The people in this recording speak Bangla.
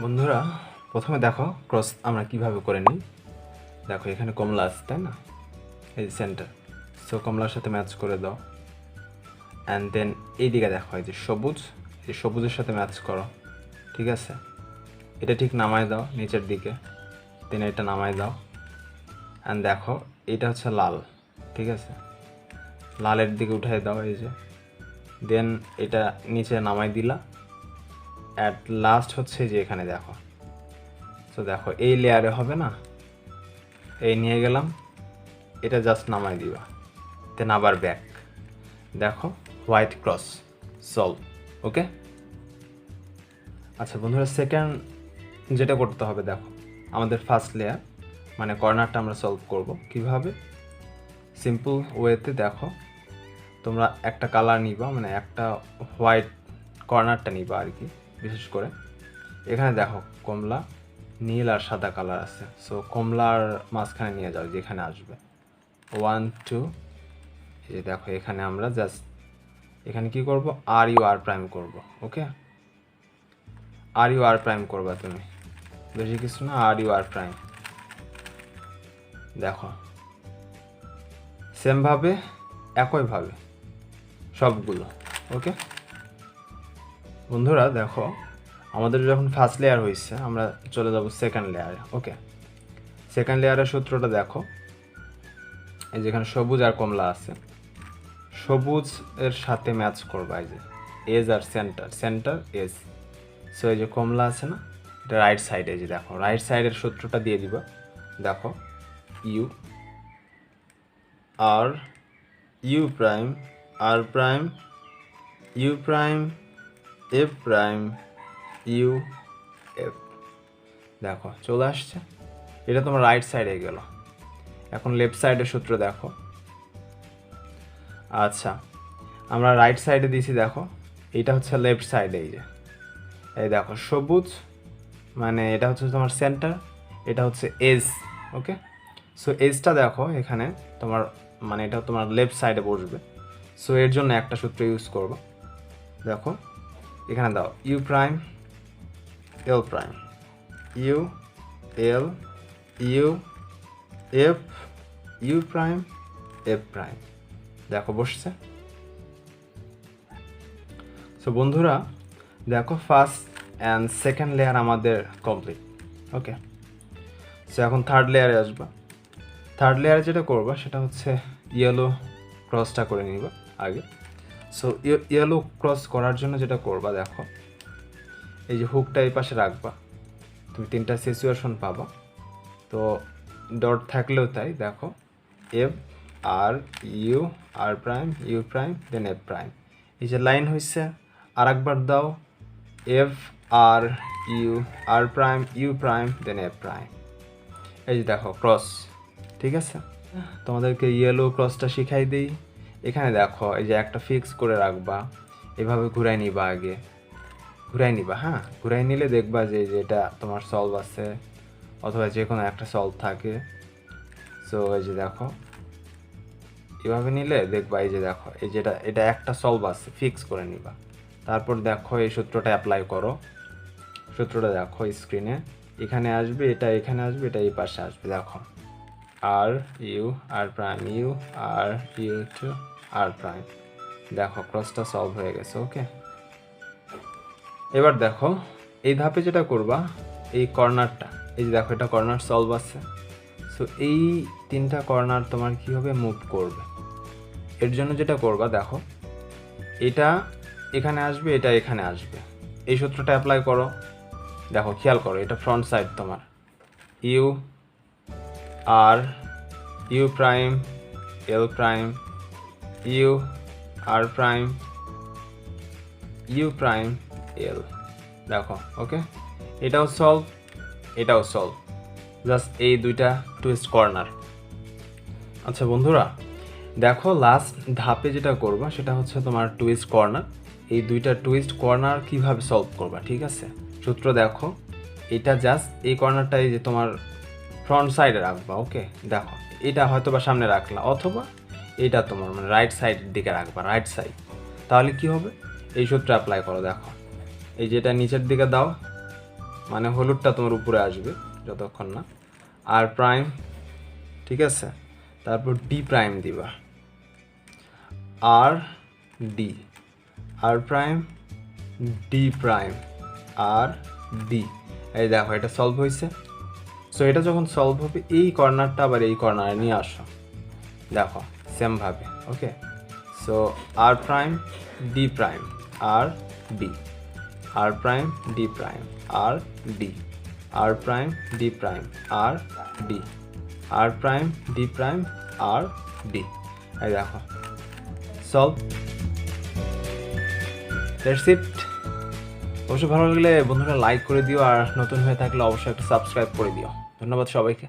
বন্ধুরা, প্রথমে দেখো ক্রস আমরা কীভাবে করে নিই। দেখো, এখানে কমলা আছে, তাই না? এই যে সেন্টার সো কমলার সাথে ম্যাচ করে দাও। অ্যান্ড দেন এইদিকে দেখো, এই যে সবুজ, এই সবুজের সাথে ম্যাচ করো। ঠিক আছে? এটা ঠিক নামায় দাও, নিচের দিকে। দেন এটা নামায় দাও। অ্যান্ড দেখো, এটা হচ্ছে লাল। ঠিক আছে? লালের দিকে উঠাই দাও, এই যে। দেন এটা নিচে নামাই দিলা। অ্যাট লাস্ট হচ্ছে যে এখানে দেখো। তো দেখো, এই লেয়ারে হবে না? এই নিয়ে গেলাম। এটা জাস্ট নামাই দিবা। দেন আবার ব্যাক দেখো হোয়াইট ক্রস সলভ ওকে আচ্ছা বন্ধুরা সেকেন্ড যেটা করতে হবে, দেখো, আমাদের ফার্স্ট লেয়ার মানে কর্নারটা আমরা সলভ করব কীভাবে? সিম্পল ওয়েতে দেখো, তোমরা একটা কালার নিবা মানে একটা হোয়াইট কর্নারটা নিবা আর কি। বিশেষ করে। এখানে দেখো, কমলা নীল আর সাদা কালার আছে। সো কমলার মাঝখানে নিয়ে যাও, যেখানে আসবে। ওয়ান টু এই দেখো, এখানে আমরা জাস্ট এখানে কি করব? আর ইউ আর প্রাইম করব ওকে আর ইউ আর প্রাইম করবা তুমি। বেশি কিছু না আর ইউ আর প্রাইম দেখো সেমভাবে একইভাবে, সবগুলো ওকে বন্ধুরা, দেখো, আমাদের যখন ফার্স্ট লেয়ার হয়েছে, আমরা চলে যাব সেকেন্ড লেয়ারে ওকে সেকেন্ড লেয়ারের সূত্রটা দেখো, এই যেখানে সবুজ আর কমলা আছে। সবুজ এর সাথে ম্যাচ করবা, এই যে এজ আর সেন্টার সেন্টার এজ সো এই যে কমলা আছে না, এটা রাইট সাইডে যে দেখো রাইট সাইডের সূত্রটা দিয়ে দিবা। দেখো U R U prime R prime U prime F prime U F. দেখো, চলে আসছে। এটা তোমার রাইট সাইডে গেল। এখন লেফট সাইডের সূত্র দেখো। আচ্ছা আমরা রাইট সাইডে দিছি দেখো। এটা হচ্ছে লেফট সাইডে এই যে। এই দেখো, সবুজ মানে এটা হচ্ছে তোমার সেন্টার এটা হচ্ছে এজ ওকে সো এজটা দেখো, এখানে তোমার মানে এটা তোমার লেফট সাইডে বসবে। সো এর জন্য একটা সূত্র ইউজ করব। দেখো। এখানে দাও U prime L prime U L U F U prime F prime দেখো বসছে। সো বন্ধুরা, দেখো ফার্স্ট অ্যান্ড সেকেন্ড লেয়ার আমাদের কমপ্লিট ওকে সো এখন থার্ড লেয়ারে আসবা। থার্ড লেয়ারে যেটা করবা, সেটা হচ্ছে ইয়েলো ক্রসটা করে নিবা আগে। সো ইয়েলো ক্রস করার জন্য যেটা করবা দেখো এই যে হুকটা এই পাশে রাখবা তুমি তিনটা সিচুয়েশন পাবা তো ডট থাকলেও তাই দেখো F R U R prime U prime then F prime এই যে লাইন হয়েছে আর একবার দাও F R U R prime U prime then F prime এই যে দেখো ক্রস ঠিক আছে? তোমাদেরকে ইয়েলো ক্রসটা শিখাই দিই। এখানে দেখো, এই যে একটা ফিক্স করে রাখবা। এভাবে ঘুরাই নিবা আগে। ঘুরাই নিবা হ্যাঁ? ঘুরাই নিলে দেখবা যে যেটা তোমার সলভ আছে, অথবা যে কোনো একটা সলভ থাকে। সো এই যে দেখো, এভাবে নিলে দেখবা, এই যে দেখো, এই যেটা এটা একটা সলভ আছে ফিক্স করে নিবা। তারপর দেখো, এই সূত্রটা অ্যাপ্লাই করো। সূত্রটা দেখো স্ক্রিনে এখানে আসবে, এটা এখানে আসবে, এটা এই পাশে আসবে, দেখো। R U, R prime, U, R U two, R prime. দেখো ক্রসটা সলভ হয়ে গেছে ওকে এবার দেখো, এই ধাপে যেটা করবা, এই কর্নারটা, এই যে দেখো, এটা কর্নার সলভ আছে। সো এই তিনটা কর্নার তোমার কী হবে? মুভ করবে। এর জন্য যেটা করবা, দেখো, এটা এখানে আসবে, এটা এখানে আসবে। এই সূত্রটা অ্যাপ্লাই করো। দেখো, খেয়াল করো, এটা ফ্রন্ট সাইড তোমার। U R U prime, L prime, U R prime, U prime, L. দেখো, ওকে? এটাও সলভ এটাও সলভ জাস্ট এই দুইটা টুইস্ট কর্নার আচ্ছা বন্ধুরা, দেখো লাস্ট ধাপে যেটা করবা, সেটা হচ্ছে তোমার টুইস্ট কর্নার এই দুইটা টুইস্ট কর্নার কীভাবে সলভ করবা, ঠিক আছে? সূত্র দেখো, এটা জাস্ট এই কর্নারটাই যে তোমার ফ্রন্ট সাইডে রাখবা ওকে দেখো, এটা হয়তো বা সামনে রাখলা, অথবা এটা তোমার মানে রাইট সাইডের দিকে রাখবা রাইট সাইড তাহলে কি হবে? এই সূত্র অ্যাপ্লাই করো, দেখো। এই যেটা নিচের দিকে দাও মানে হলুদটা তোমার উপরে আসবে, যতক্ষণ না। আর প্রাইম ঠিক আছে? তারপর ডি প্রাইম দিবা। R D R prime D prime R D এই দেখো, এটা সলভ হয়েছে। সো এটা যখন সলভ হবে, এই কর্নারটা আবার এই কর্নারে নিয়ে আসো। দেখো সেমভাবে okay so R prime D prime R D R prime D prime R D R prime D prime R D R prime D prime R D এই দেখো সলভ দ্যাটস ইট অবশ্যই ভালো লাগলে বন্ধুরা লাইক করে দিও, আর নতুন হয়ে থাকলে অবশ্যই একটা সাবস্ক্রাইব করে দিও। ধন্যবাদ সবাইকে।